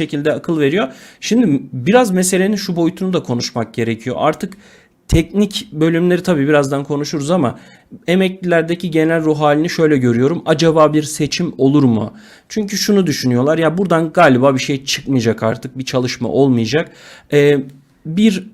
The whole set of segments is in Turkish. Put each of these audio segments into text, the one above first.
şekilde akıl veriyor. Şimdi biraz meselenin şu boyutunu da konuşmak gerekiyor. Artık teknik bölümleri tabii birazdan konuşuruz ama emeklilerdeki genel ruh halini şöyle görüyorum. Acaba bir seçim olur mu? Çünkü şunu düşünüyorlar ya buradan galiba bir şey çıkmayacak artık bir çalışma olmayacak. Ee, bir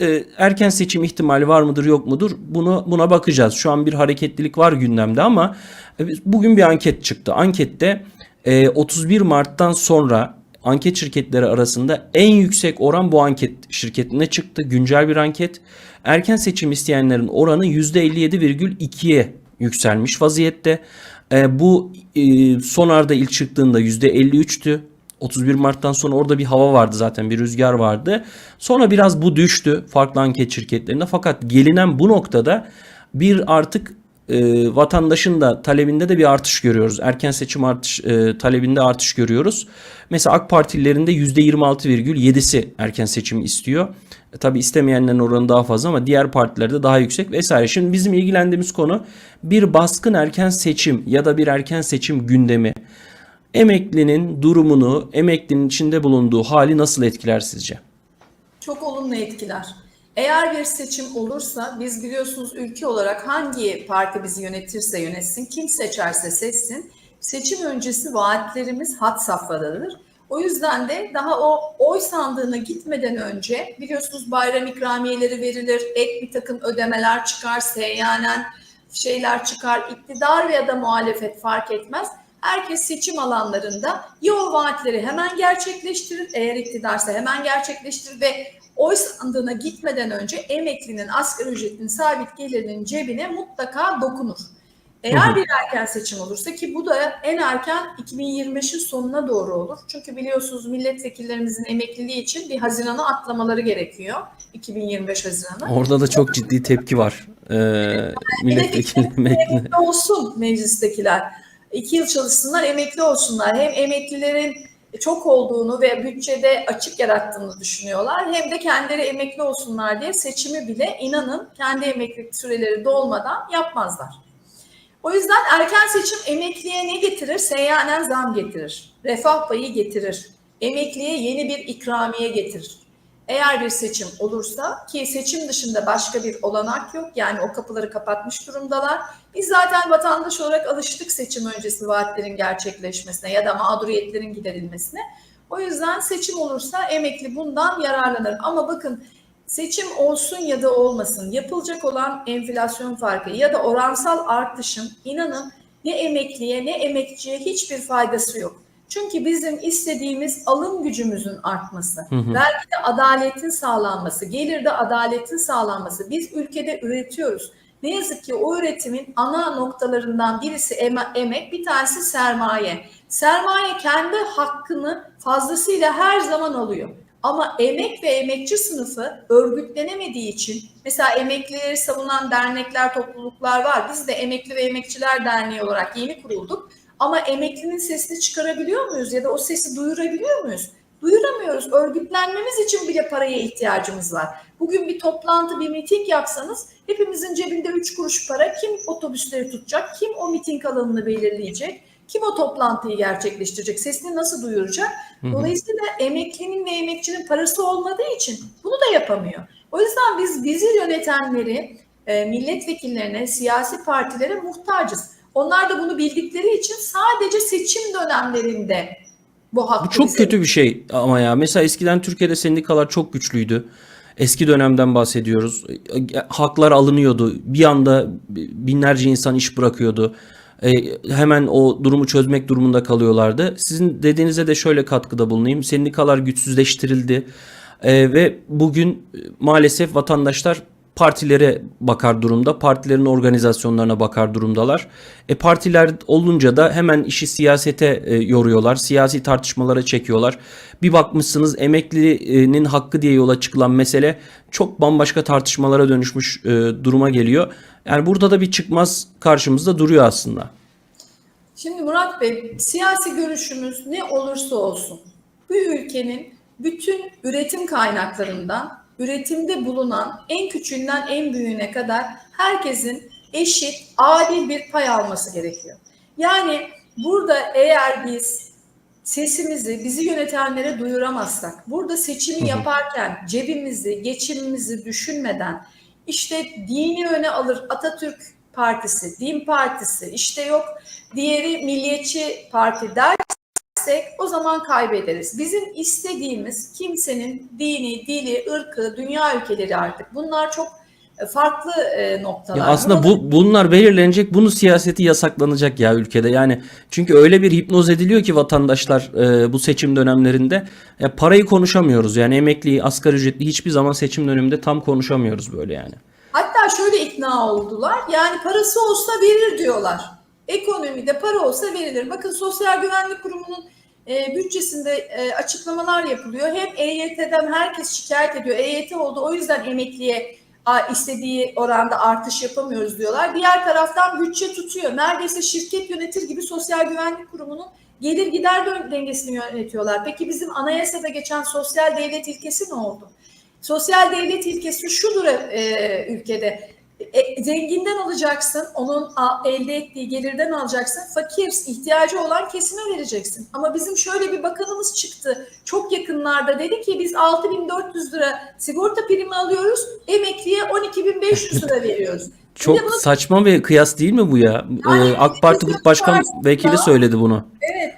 e, erken seçim ihtimali var mıdır yok mudur? Bunu buna bakacağız. Şu an bir hareketlilik var gündemde ama e, bugün bir anket çıktı. Ankette e, 31 Mart'tan sonra anket şirketleri arasında en yüksek oran bu anket şirketine çıktı. Güncel bir anket. Erken seçim isteyenlerin oranı %57,2'ye yükselmiş vaziyette. E, bu e, sonarda ilk çıktığında %53'tü. 31 Mart'tan sonra orada bir hava vardı zaten bir rüzgar vardı. Sonra biraz bu düştü farklı anket şirketlerinde fakat gelinen bu noktada bir artık e, vatandaşın da talebinde de bir artış görüyoruz. Erken seçim artış e, talebinde artış görüyoruz. Mesela AK Partililerin de %26,7'si erken seçim istiyor. E, tabii istemeyenlerin oranı daha fazla ama diğer partilerde daha yüksek vesaire. Şimdi bizim ilgilendiğimiz konu bir baskın erken seçim ya da bir erken seçim gündemi emeklinin durumunu, emeklinin içinde bulunduğu hali nasıl etkiler sizce? Çok olumlu etkiler. Eğer bir seçim olursa biz biliyorsunuz ülke olarak hangi parti bizi yönetirse yönetsin, kim seçerse seçsin seçim öncesi vaatlerimiz hat safhadadır. O yüzden de daha o oy sandığına gitmeden önce biliyorsunuz bayram ikramiyeleri verilir, ek bir takım ödemeler çıkar, seyyanen şeyler çıkar, iktidar veya da muhalefet fark etmez. Herkes seçim alanlarında ya o vaatleri hemen gerçekleştirir, eğer iktidarsa hemen gerçekleştirir ve oy sandığına gitmeden önce emeklinin asgari ücretinin sabit gelirinin cebine mutlaka dokunur. Eğer bir erken seçim olursa ki bu da en erken 2025'in sonuna doğru olur. Çünkü biliyorsunuz milletvekillerimizin emekliliği için bir Haziran'a atlamaları gerekiyor. 2025 Haziran'a. Orada da çok ciddi tepki var. Ee, milletvekili. Emekli olsun meclistekiler. İki yıl çalışsınlar, emekli olsunlar. Hem emeklilerin çok olduğunu ve bütçede açık yarattığını düşünüyorlar. Hem de kendileri emekli olsunlar diye seçimi bile inanın kendi emeklilik süreleri dolmadan yapmazlar. O yüzden erken seçim emekliye ne getirir? Seyyanen zam getirir. Refah payı getirir. Emekliye yeni bir ikramiye getirir. Eğer bir seçim olursa ki seçim dışında başka bir olanak yok. Yani o kapıları kapatmış durumdalar. Biz zaten vatandaş olarak alıştık seçim öncesi vaatlerin gerçekleşmesine ya da mağduriyetlerin giderilmesine. O yüzden seçim olursa emekli bundan yararlanır. Ama bakın seçim olsun ya da olmasın yapılacak olan enflasyon farkı ya da oransal artışın inanın ne emekliye ne emekçiye hiçbir faydası yok. Çünkü bizim istediğimiz alım gücümüzün artması, Hı hı. vergide adaletin sağlanması, gelirde adaletin sağlanması. Biz ülkede üretiyoruz. Ne yazık ki o üretimin ana noktalarından birisi eme- emek, bir tanesi sermaye. Sermaye kendi hakkını fazlasıyla her zaman alıyor. Ama emek ve emekçi sınıfı örgütlenemediği için mesela emeklileri savunan dernekler, topluluklar var. Biz de Emekli ve Emekçiler Derneği olarak yeni kurulduk. Ama emeklinin sesini çıkarabiliyor muyuz ya da o sesi duyurabiliyor muyuz? Duyuramıyoruz. Örgütlenmemiz için bile paraya ihtiyacımız var. Bugün bir toplantı, bir miting yapsanız hepimizin cebinde 3 kuruş para. Kim otobüsleri tutacak? Kim o miting alanını belirleyecek? Kim o toplantıyı gerçekleştirecek? Sesini nasıl duyuracak? Dolayısıyla emeklinin ve emekçinin parası olmadığı için bunu da yapamıyor. O yüzden biz bizi yönetenleri, e, milletvekillerine, siyasi partilere muhtacız. Onlar da bunu bildikleri için sadece seçim dönemlerinde bu hakkı Bu çok bize- kötü bir şey ama ya. Mesela eskiden Türkiye'de sendikalar çok güçlüydü. Eski dönemden bahsediyoruz. E, Haklar alınıyordu. Bir anda binlerce insan iş bırakıyordu. E, hemen o durumu çözmek durumunda kalıyorlardı. Sizin dediğinize de şöyle katkıda bulunayım. Sendikalar güçsüzleştirildi. E, ve bugün e, maalesef vatandaşlar partilere bakar durumda. Partilerin organizasyonlarına bakar durumdalar. E partiler olunca da hemen işi siyasete e, yoruyorlar. Siyasi tartışmalara çekiyorlar. Bir bakmışsınız emeklinin hakkı diye yola çıkılan mesele çok bambaşka tartışmalara dönüşmüş e, duruma geliyor. Yani burada da bir çıkmaz karşımızda duruyor aslında. Şimdi Murat Bey, siyasi görüşümüz ne olursa olsun bu ülkenin bütün üretim kaynaklarından üretimde bulunan en küçüğünden en büyüğüne kadar herkesin eşit, adil bir pay alması gerekiyor. Yani burada eğer biz sesimizi bizi yönetenlere duyuramazsak, burada seçimi yaparken cebimizi, geçimimizi düşünmeden işte dini öne alır Atatürk Partisi, Din Partisi, işte yok diğeri Milliyetçi Parti dersek o zaman kaybederiz. Bizim istediğimiz kimsenin dini, dili, ırkı, dünya ülkeleri artık bunlar çok e, farklı e, noktalar. Ya aslında bu bunlar belirlenecek. Bunu siyaseti yasaklanacak ya ülkede. Yani çünkü öyle bir hipnoz ediliyor ki vatandaşlar e, bu seçim dönemlerinde ya parayı konuşamıyoruz. Yani emekli, asgari ücretli hiçbir zaman seçim döneminde tam konuşamıyoruz böyle yani. Hatta şöyle ikna oldular. Yani parası olsa verir diyorlar. Ekonomide para olsa verilir. Bakın Sosyal Güvenlik Kurumu'nun e, bütçesinde e, açıklamalar yapılıyor. Hem EYT'den herkes şikayet ediyor. EYT oldu o yüzden emekliye a, istediği oranda artış yapamıyoruz diyorlar. Diğer taraftan bütçe tutuyor. Neredeyse şirket yönetir gibi Sosyal Güvenlik Kurumu'nun gelir gider dengesini yönetiyorlar. Peki bizim anayasada geçen sosyal devlet ilkesi ne oldu? Sosyal devlet ilkesi şudur e, ülkede. E, zenginden alacaksın, onun elde ettiği gelirden alacaksın. Fakir, ihtiyacı olan kesime vereceksin. Ama bizim şöyle bir bakanımız çıktı. Çok yakınlarda dedi ki biz 6400 lira sigorta primi alıyoruz, emekliye 12500 lira veriyoruz. Çok bunu- saçma bir kıyas değil mi bu ya? Yani Ee, AK Parti Grup Başkan Vekili söyledi bunu. Evet.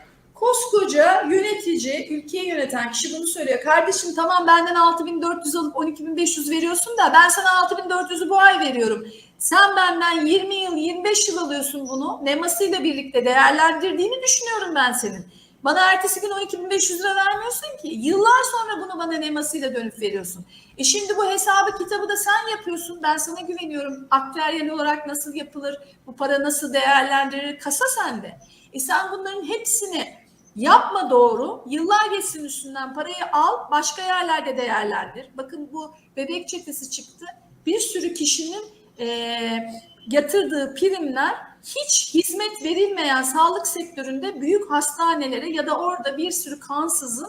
Koskoca yönetici, ülkeyi yöneten kişi bunu söylüyor. Kardeşim tamam benden 6400 alıp 12500 veriyorsun da ben sana 6400'ü bu ay veriyorum. Sen benden 20 yıl, 25 yıl alıyorsun bunu. Nemasıyla birlikte değerlendirdiğini düşünüyorum ben senin. Bana ertesi gün 12.500 lira vermiyorsun ki. Yıllar sonra bunu bana nemasıyla dönüp veriyorsun. E şimdi bu hesabı kitabı da sen yapıyorsun. Ben sana güveniyorum. Aktüeryel olarak nasıl yapılır? Bu para nasıl değerlendirilir? Kasa sende. E sen bunların hepsini yapma doğru. Yıllar geçsin üstünden parayı al. Başka yerlerde değerlendir. Bakın bu bebek çetesi çıktı. Bir sürü kişinin e, yatırdığı primler hiç hizmet verilmeyen sağlık sektöründe büyük hastanelere ya da orada bir sürü kansızın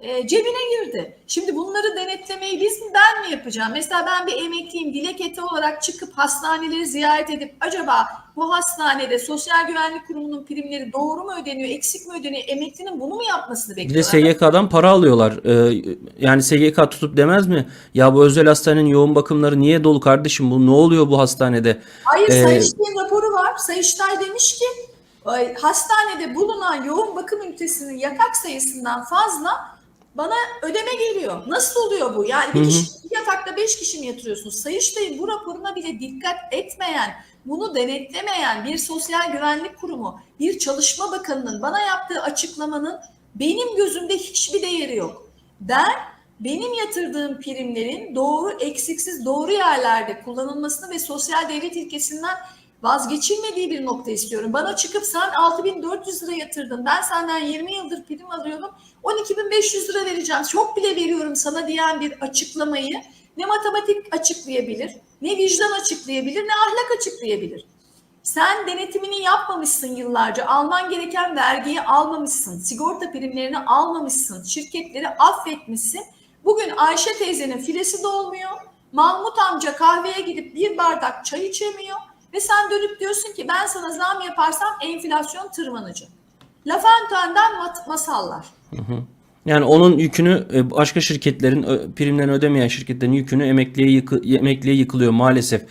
e, cebine girdi. Şimdi bunları denetlemeyi biz ben mi yapacağım? Mesela ben bir emekliyim dilek eti olarak çıkıp hastaneleri ziyaret edip acaba bu hastanede Sosyal Güvenlik Kurumu'nun primleri doğru mu ödeniyor, eksik mi ödeniyor? Emeklinin bunu mu yapmasını Bir de bekliyorlar? SGK'dan para alıyorlar. Ee, yani SGK tutup demez mi? Ya bu özel hastanenin yoğun bakımları niye dolu kardeşim? Bu ne oluyor bu hastanede? Hayır Ee, Sayıştay'ın raporu var. Sayıştay demiş ki hastanede bulunan yoğun bakım ünitesinin yatak sayısından fazla bana ödeme geliyor. Nasıl oluyor bu? Yani bir, kişi, bir yatakta beş kişi mi yatırıyorsunuz? Sayıştay'ın bu raporuna bile dikkat etmeyen, bunu denetlemeyen bir sosyal güvenlik kurumu, bir çalışma bakanının bana yaptığı açıklamanın benim gözümde hiçbir değeri yok. Ben benim yatırdığım primlerin doğru, eksiksiz, doğru yerlerde kullanılmasını ve sosyal devlet ilkesinden vazgeçilmediği bir nokta istiyorum. Bana çıkıp sen 6400 lira yatırdın, ben senden 20 yıldır prim alıyordum, 12500 lira vereceğim, çok bile veriyorum sana diyen bir açıklamayı ne matematik açıklayabilir, ne vicdan açıklayabilir, ne ahlak açıklayabilir. Sen denetimini yapmamışsın yıllarca. Alman gereken vergiyi almamışsın. Sigorta primlerini almamışsın. Şirketleri affetmişsin. Bugün Ayşe teyzenin filesi dolmuyor. Mahmut amca kahveye gidip bir bardak çay içemiyor. Ve sen dönüp diyorsun ki ben sana zam yaparsam enflasyon tırmanacak. La Fontaine'den mat- masallar. Yani onun yükünü e, başka şirketlerin primlerini ödemeyen şirketlerin yükünü emekliye yıkı, emekliye yıkılıyor maalesef.